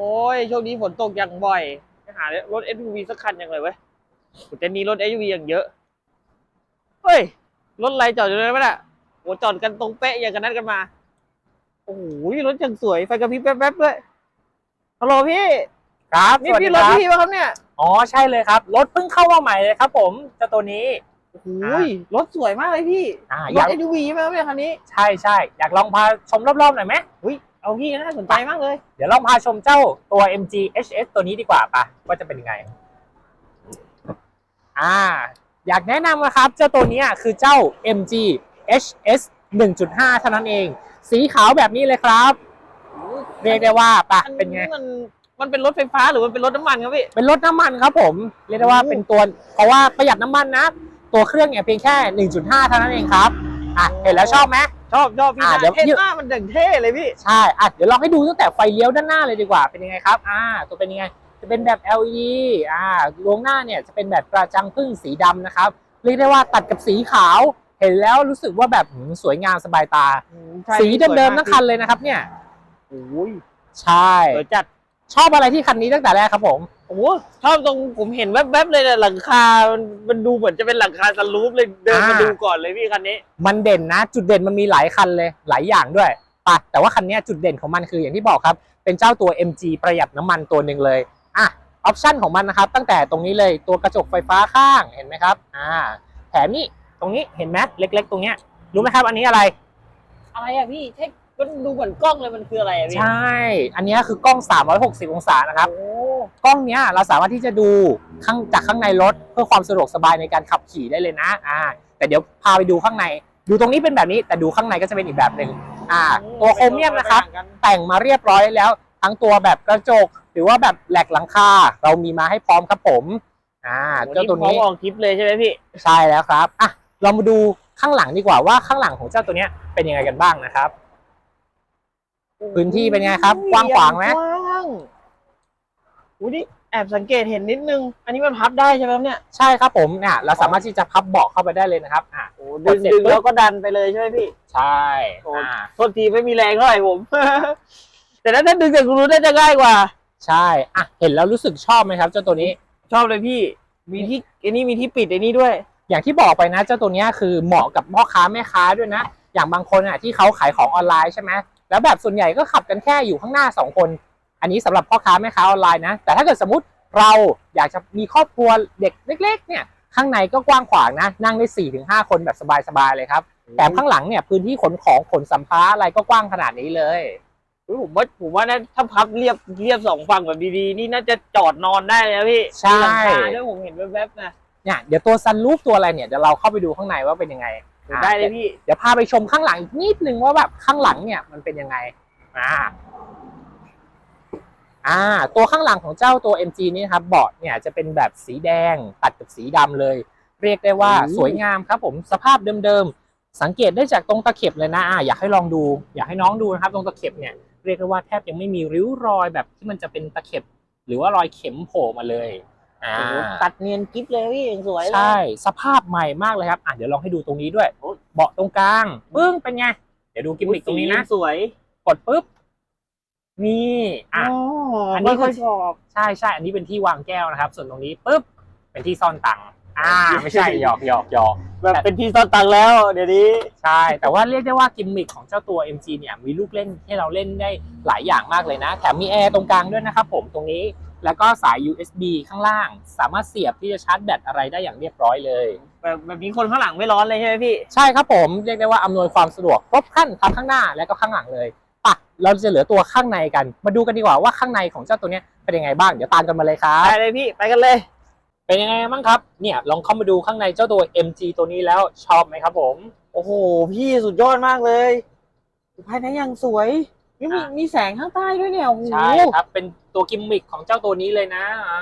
โอ้ยช่วงนี้ฝนตกอย่างบ่อยไปหารถ SUV สักคันยังเลยเว้ยกูจะมีรถ SUV อย่างเยอะ เฮ้ย รถอะไรจอดอยู่เลยไหมน่ะโอ้จอดกันตรงเป๊ะอย่างกันนัดกันมา โอ้โหรถอย่างสวยไฟกระพริบแป๊บๆด้วยฮัลโหลพี่ครับนี่สวัสดีพี่ครถรับพี่ป่ะครับเนี่ยอ๋อใช่เลยครับ รถเพิ่งเข้ามาใหม่เลยครับ ผมเจ้าตัวนี้ โอ้โหรถสวยมากเลยพี่อ่ารอยาถก SUV ใช่ไหมครับเนี่ยคันนี้ ใช่ใช่อยากลองพาชมรอบๆหน่อยไหมอุ้ยเอาพี่น่าสนใจมากเลย เดี๋ยวลองพาชมเจ้าตัว MG HS ตัวนี้ดีกว่าปะว่าจะเป็นยังไง อ่า อยากแนะนำนะครับ เจ้าตัวเนี้ยคือเจ้า MG HS 1.5 เท่านั้นเอง สีขาวแบบนี้เลยครับ เรียกได้ว่าปะอัเป็นไงมันมันเป็นรถไฟฟ้าหรือมันเป็นรถน้ำมันครับพี่ เป็นรถน้ำมันครับผม เรียกได้ว่าโอ้เป็นตัวเพราะว่าประหยัดน้ำมันนะ ตัวเครื่องเนี่ยเพียงแค่ 1.5 เท่านั้นเองครับ อะ เห็นแล้วชอบไหม ชอบชอบพี่อะนะเดี๋ยว เท่มากมันดังเท่เลยพี่ ใช่อะเดี๋ยวลองให้ดูตั้งแต่ไฟเลี้ยวด้านหน้าเลยดีกว่า เป็นยังไงครับ อ่า ตัวเป็นยังไง จะเป็นแบบ LED อ่าดวงหน้าเนี่ยจะเป็นแบบกระจังพึ่งสีดำนะครับ เรียกได้ว่าตัดกับสีขาว เห็นแล้วรู้สึกว่าแบบหืมสวยงามสบายตา สีเดิมๆทั้งคันเลยนะครับ เนี่ย โอ้ยใช่ สวยจัด ชอบอะไรที่คันนี้ตั้งแต่แรกครับผม โอ้โหชอบตรงผมเห็นแวบๆเลยเนี่ยหลังคา มันมันดูเหมือนจะเป็นหลังคาสลูปเลยเดินมาอ่า ดูก่อนเลยพี่คันนี้ มันเด่นนะ จุดเด่นมันมีหลายคันเลยหลายอย่างด้วยปะแต่ว่าคันเนี้ยจุดเด่นของมันคืออย่างที่บอกครับ เป็นเจ้าตัว MG ประหยัดน้ำมันตัวหนึ่งเลยอะออปชันของมันนะครับตั้งแต่ตรงนี้เลยตัวกระจกไฟฟ้าข้างเห็นไหมครับอ่าแถมนี่ตรงนี้เห็นไหมเล็ก ๆ ตรงเนี้ยรู้ไหมครับอันนี้อะไร อะไรอะพี่เทคมันดูเหมือนกล้องเลยมันคืออะไรอะพี่ใช่ อันเนี้ยคือกล้อง 360 องศานะครับ โอ้ กล้องเนี้ยเราสามารถที่จะดูข้างจากข้างในรถเพื่อความสะดวกสบายในการขับขี่ได้เลยนะอ่าแต่เดี๋ยวพาไปดูข้างใน ดูตรงนี้เป็นแบบนี้แต่ดูข้างในก็จะเป็นอีกแบบหนึ่งอ่าตัวโครเมียมนะครับแต่งมาเรียบร้อยแล้ว ทั้งตัวแบบกระจก หรือว่าแบบแหลกหลังคาเรามีมาให้พร้อมครับผมอ่าเจ้าเจ้าตัตัววนี้นี้ออกคลิปเลยใช่ไหมพี่ใช่แล้วครับอะเรามาดูข้างหลังดีกว่าว่าข้างหลังของเจ้าตัวเนี้ยเป็นยังไงกันบ้างนะครับ พื้นที่เป็นไงครับ กว้างขวางไหมกว้าง อุ้ยนี่แอบสังเกตเห็นนิดนึง อันนี้มันพับได้ใช่ไหมครับเนี่ยใช่ครับผมเนี่ยเราสามารถที่จะพับเบาะเข้าไปได้เลยนะครับอะโอ้ดึงกดเสร็จดึงปุ๊บแล้วก็ดันไปเลยใช่ไหมพี่ ใช่โอ้อ่าโทษทีไม่มีแรงเท่าไหร่ผม แต่ถ้าท่านดึงจากรู้น่าจะง่ายกว่า ใช่อะเห็นแล้วรู้สึกชอบไหมครับเจ้าตัวนี้ ชอบเลยพี่มีที่ไอ้นี่มีที่ปิดไอ้นี่ด้วย อย่างที่บอกไปนะ เจ้าตัวเนี้ยคือเหมาะกับพ่อค้าแม่ค้าด้วยนะ อย่างบางคนอะที่เขาขายของออนไลน์ใช่ไหมแล้วแบบส่วนใหญ่ก็ขับกันแค่อยู่ข้างหน้าสองคน อันนี้สำหรับพ่อค้าแม่ค้าออนไลน์นะ แต่ถ้าเกิดสมมติเราอยากจะมีครอบครัวเด็กเล็ก ๆ เนี่ยข้างในก็กว้างขวางนะ นั่งได้4ี่ถึงหคนแบบสบายๆเลยครับแถมข้างหลังเนี่ยพื้นที่ขนของขนสัมภาระอะไรก็กว้างขนาดนี้เลยอุ๊ยผมว่าผมว่านะถ้าพับเรียบเรียบสองฝั่งแบบดีๆ นี่น่าจะจอดนอนได้เลยนะพี่ใช่มีหลังคาด้วยผมเห็นแวบๆนะเนี่ยเดี๋ยวตัวซันรูฟตัวอะไรเนี่ยเดี๋ยวเราเข้าไปดูข้างในว่าเป็นยังไงได้เลยพี่เดี๋ยวพาไปชมข้างหลังอีกนิดนึงว่าแบบข้างหลังเนี่ยมันเป็นยังไงอ่า อ่าตัวข้างหลังของเจ้าตัว MG นี่นะครับเบาะเนี่ยจะเป็นแบบสีแดงตัดกับสีดำเลย เรียกได้ว่าโอ้สวยงามครับผมสภาพเดิมๆ สังเกตได้จากตรงตะเข็บเลยนะอ่าอยากให้ลองดู อยากให้น้องดูนะครับ ตรงตะเข็บเนี่ยเรียกได้ว่าแทบยังไม่มีริ้วรอยแบบที่มันจะเป็นตะเข็บ หรือว่ารอยเข็มโผล่มาเลยอ่าโอ้โหตัดเนียนกิ๊บเลยพี่อย่างสวยเลยใช่สภาพใหม่มากเลยครับอะเดี๋ยวลองให้ดูตรงนี้ด้วยเบาะตรงกลางปึ้งเป็นไงเดี๋ยวดูกิมมิคตรงนี้นะสีสวยกดปุ๊บ นี่อะอ๋ออัอันนนี้นี้คืค่ออยชอบใช่ใช่อันนี้เป็นที่วางแก้วนะครับ ส่วนตรงนี้ปุ๊บเป็นที่ซ่อนตังค์อ่า ไม่ใช่หยอกหยอกหยอก แบบเป็นที่ซ่อนตังค์แล้ว เดี๋ยวนี้ ใช่ แต่ว่าเรียกได้ว่ากิมมิคของเจ้าตัว MG เนี่ยมีลูกเล่นให้เราเล่นได้หลายอย่างมากเลยนะ แถมมีแอร์ตรงกลางด้วยนะครับผมตรงนี้ แล้วก็สาย USB ข้างล่าง สามารถเสียบที่จะชาร์จแบตอะไรได้อย่างเรียบร้อยเลย แบบแบบนี้คนข้างหลังไม่ร้อนเลยใช่ไหมพี่ ใช่ครับผมเรียกได้ว่าอำนวยความสะดวกครบครันทั้งข้างหน้าและก็ข้างหลังเลยปะ เราจะเหลือตัวข้างในกัน มาดูกันดีกว่าว่าข้างในของเจ้าตัวเนี้ยเป็นยังไงบ้างเดี๋ยวตามกันมาเลยครับไปเลยพี่ไปกันเลย เป็นยังไงบ้างครับเนี่ยลองเข้ามาดูข้างในเจ้าตัว MG ตัวนี้แล้วชอบไหมครับ ผม โอ้โห พี่สุดยอดมากเลยภายในยังสวยนี่มีอะ มีแสงข้างใต้ด้วยเนี่ยโอ้โหใช่ครับ เป็นตัวกิมมิคของเจ้าตัวนี้เลยนะอ่า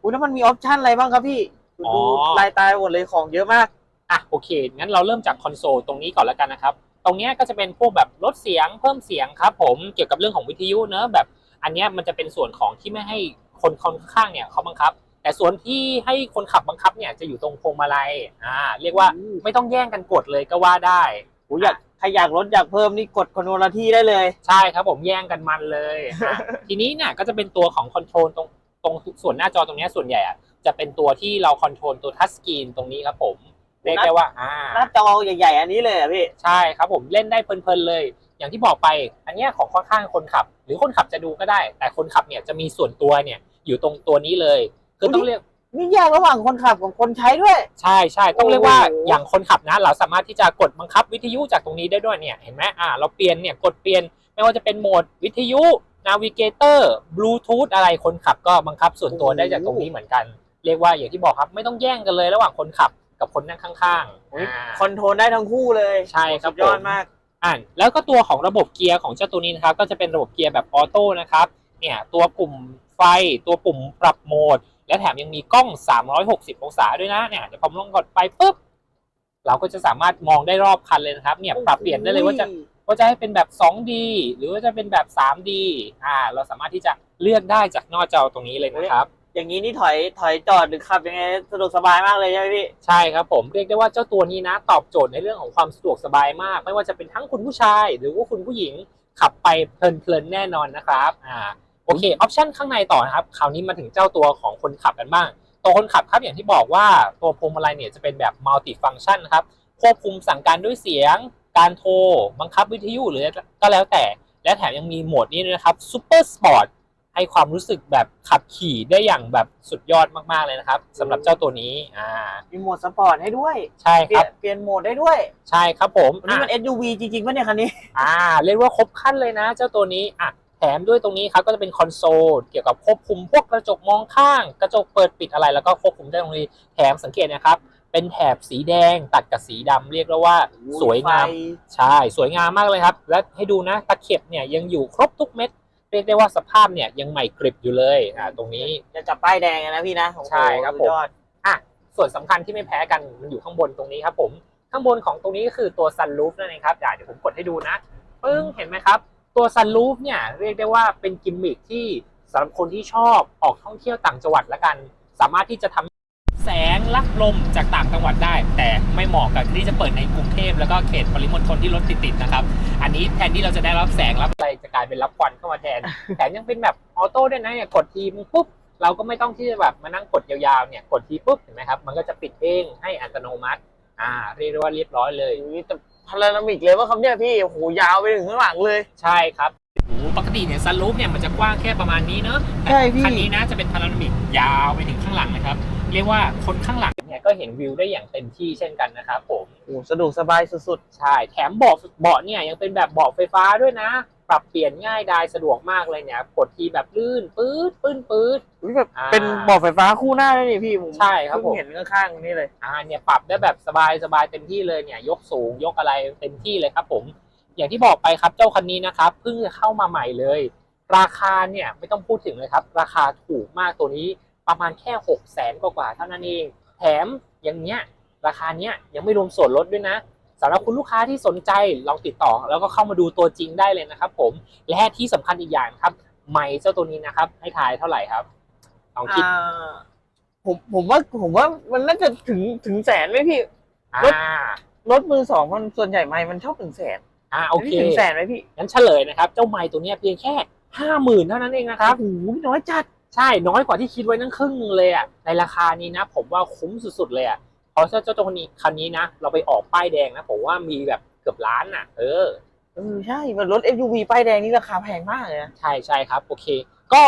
อุ๊ยแล้วมันมีออปชั่นอะไรบ้างครับพี่อ๋อดูลายตายหมดเลยของเยอะมาก อะโอเคงั้นเราเริ่มจากคอนโซลตรงนี้ก่อนแล้วกันนะครับ ตรงเนี้ยก็จะเป็นพวกแบบลดเสียงเพิ่มเสียงครับผมเกี่ยวกับเรื่องของวิทยุเนอะแบบอันเนี้ยมันจะเป็นส่วนของที่ไม่ให้คนคนข้างๆเนี่ยเขาบังคับ แต่ส่วนที่ให้คนขับบังคับเนี่ยจะอยู่ตรงพวงมาลัยอ่าเรียกว่าไม่ต้องแย่งกันกดเลยก็ว่าได้โอ้ยอยากใครอยากลดอยากเพิ่มนี่กดคอนโทรลที่ได้เลย ใช่ครับผมแย่งกันมันเลยอะทีนี้เนี่ยก็จะเป็นตัวของคอนโทรลตรงตรงส่วนหน้าจอตรงเนี้ยส่วนใหญ่อะจะเป็นตัวที่เราคอนโทรลตัวทัชสกรีนตรงนี้ครับผม เรียกได้ว่าอ่าหน้าจอใหญ่ ๆ อันนี้เลยอะพี่ใช่ครับผมเล่นได้เพลินๆเลย อย่างที่บอกไป อันเนี้ยของข้างๆคนขับ หรือคนขับจะดูก็ได้ แต่คนขับเนี่ยจะมีส่วนตัวเนี่ยอยู่ตรงตัวนี้เลย คือต้องเรียกนี่แยกระหว่างคนขับกับคนใช้ด้วย ใช่ใช่ต้องเรียกว่าโอ้โหอย่างคนขับนะ เราสามารถที่จะกดบังคับวิทยุจากตรงนี้ได้ด้วยเนี่ยเห็นไหมอ่า เราเปลี่ยนเนี่ยกดเปลี่ยนไม่ว่าจะเป็นโหมดวิทยุนาวิเกเตอร์บลูทูธอะไรคนขับก็บังคับส่วนตัวได้จากตรงนี้เหมือนกัน เรียกว่าอย่างที่บอกครับไม่ต้องแย่งกันเลยระหว่างคนขับ กับคนนั่งข้างๆอุ๊ยอ่า คอนโทรลได้ทั้งคู่เลยใช่ครับสุดยอดผม มาก อ่าแล้วก็ตัวของระบบเกียร์ของเจ้าตัวนี้นะครับ ก็จะเป็นระบบเกียร์แบบออโต้นะครับเนี่ยตัวปุ่มไฟตัวปุ่มปรับโหมด และแถมยังมีกล้อง 360 องศาด้วยนะเนี่ยเดี๋ยวผมลองกดไปปุ๊บเราก็จะสามารถมองได้รอบคันเลยนะครับเนี่ยปรับเปลี่ยนได้เลยว่าจะว่าจะให้เป็นแบบ 2D หรือว่าจะเป็นแบบ 3D อ่า เราสามารถที่จะเลือกได้จากหน้าจอตรงนี้เลยนะครับ อย่างนี้นี่ถอยถอยจอดหรือขับยังไงสะดวกสบายมากเลยใช่ไหมพี่ใช่ครับผมเรียกได้ว่าเจ้าตัวนี้นะ ตอบโจทย์ในเรื่องของความสะดวกสบายมาก ไม่ว่าจะเป็นทั้งคุณผู้ชาย หรือว่าคุณผู้หญิงขับไปเพลินๆแน่นอนนะครับอ่าโอเคออปชันข้างในต่อนะครับคราวนี้มาถึงเจ้าตัวของคนขับกันบ้างตัวคนขับครับอย่างที่บอกว่าตัวพวงมาลัยเนี่ยจะเป็นแบบมัลติฟัง c t ชันครับควบคุมสั่งการด้วยเสียง การโทร บังคับวิทยุหรือก็แล้วแต่ และแถมยังมีโหมดนี้ด้วยนะครับซูเปอร์สปอร์ต ให้ความรู้สึกแบบขับขี่ได้อย่างแบบสุดยอดมากๆเลยนะครับสำหรับเจ้าตัวนี้อ่ามีโหมดสปอร์ตให้ด้วย ใช่เปคลี่รัยบ นเปลี่ยนโหมดได้ด้วยใช่ครับผมวันนี้อะ มัน SUV จริงๆป่ะเนี่ยคันนี้ อ่าเรียกว่าครบขั้นเลยนะ เจ้าตัวนี้อะแถมด้วยตรงนี้ครับก็จะเป็นคอนโซลเกี่ยวกับควบคุมพวกกระจกมองข้าง กระจกเปิดปิดอะไรแล้วก็ควบคุมได้ตรงนี้แถมสังเกตนะครับ เป็นแถบสีแดงตัดกับสีดำเรียกได้ว่าสวยงามไฟใช่ สวยงามมากเลยครับ และให้ดูนะตะเข็บเนี่ยยังอยู่ครบทุกเม็ด เรียกได้ว่าสภาพเนี่ยยังใหม่กริบอยู่เลยอ่าตรงนี้ จะจับป้ายแดงอะนะพี่นะโอ้โหใช่ครับผมสุดยอดอะส่วนสำคัญที่ไม่แพ้กันมันอยู่ข้างบนตรงนี้ครับผม ข้างบนของตรงนี้ก็คือตัวซันรูฟนั่นเองครับเดี๋ยวผมกดให้ดูนะปึ้งเห็นไหมครับ ตัวซันรูฟเนี่ยเรียกได้ว่าเป็นกิมมิคที่สำหรับคนที่ชอบออกท่องเที่ยวต่างจังหวัดละกัน สามารถที่จะทำ แสงรับลมจากต่างจังหวัดได้ แต่ไม่เหมาะกับที่จะเปิดในกรุงเทพแล้วก็เขตปริมณฑลที่รถติดๆนะครับ อันนี้แทนที่เราจะได้รับแสงรับอะไรจะกลายเป็นรับควันเข้ามาแทนแถมยังเป็นแบบออโต้ด้วยนะเนี่ยกดทีมึงปุ๊บเราก็ไม่ต้องที่จะแบบมานั่งกดยาวๆเนี่ยกดทีปุ๊บเห็นไหมครับ มันก็จะปิดเองให้อัตโนมัติ อ่า เรียกได้ว่าเรียบร้อยเลยอุ๊ยแต่พารานามิกเลยว่าครับเนี่ยพี่โอ้โหยาวไปถึงข้างหลังเลยใช่ครับโอ้โหปกติเนี่ยซันรูฟเนี่ยมันจะกว้างแค่ประมาณนี้เนอะแต่ใช่พี่คันนี้นะจะเป็นพารานามิกยาวไปถึงข้างหลังนะครับ เรียกว่าคนข้างหลังเนี่ยก็เห็นวิวได้อย่างเต็มที่เช่นกันนะครับผมโอ้โหสะดวกสบายสุดใช่ แถมเบาะเบาะเนี่ยยังเป็นแบบเบาะไฟฟ้าด้วยนะ ปรับเปลี่ยนง่ายดายสะดวกมากเลยเนี่ยกดทีแบบลื่นปื๊ดปื้นปื๊ดๆอุ๊ยแบบอ่าเป็นเบอกไฟฟ้าคู่หน้าด้วยนี่พี่ผมใช่ครับผม เพิ่งเห็นข้างๆนี่เลยอ่าเนี่ยปรับได้แบบสบายสบายเต็มที่เลยเนี่ย ยกสูงยกอะไรเต็มที่เลยครับผม อย่างที่บอกไปครับเจ้าคันนี้นะครับเพิ่งจะเข้ามาใหม่เลย ราคาเนี่ยไม่ต้องพูดถึงเลยครับ ราคาถูกมากตัวนี้ ประมาณแค่6 0แสนกว่าๆเท่านั้นเอง แถมอย่างเนี้ยราคาเนี้ยยังไม่รวมส่วนลดด้วยนะสำหรับคุณลูกค้าที่สนใจลองติดต่อ แล้วก็เข้ามาดูตัวจริงได้เลยนะครับ ผมและที่สำคัญอีกอย่างครับไม่เจ้าตัวนี้นะครับ ให้ทายเท่าไหร่ครับลองคิดอ่าผมผมว่าผมว่ามันน่าจะถึงถึงแสนไหมพี่อ่รถารถมือสองมันส่วนใหญ่ไม่มันชอบถึงแสนอ่าโอเคนนี้ถึงแสนไหมพี่งั้นเฉลยนะครับ เจ้าไม้ตัวเนี้ยเพียงแค่ห้าหมื่นเท่านั้นเองนะครับโอ้โหน้อยจัด ใช่น้อยกว่าที่คิดไว้นั่งครึ่งนึงเลยอะในราคานี้นะ ผมว่าคุ้มสุดๆเลยอะเพราะเจ้าเจ้าตัวนี้คันนี้นะเราไปออกป้ายแดงนะผมว่ามีแบบเกือบล้านอะ เออเออใช่มันรถ SUV ป้ายแดงนี่ราคาแพงมากเลยนะใช่ใช่ครับ โอเค ก็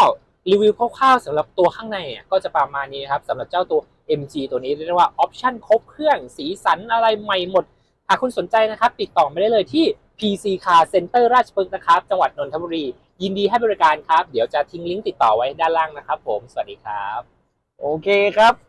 รีวิวคร่าวๆสำหรับตัวข้างในอะก็จะประมาณนี้นะครับสำหรับเจ้าตัว MG ตัวนี้เรียกได้ว่าออปชั่นครบเครื่องสีสันอะไรใหม่หมด หากคุณสนใจนะครับ ติดต่อมาได้เลยที่ PC Car Center ราชพฤกษ์นะครับ จังหวัดนนทบุรี ยินดีให้บริการครับ เดี๋ยวจะทิ้งลิงก์ติดต่อไว้ด้านล่างนะครับผม สวัสดีครับ โอเคครับ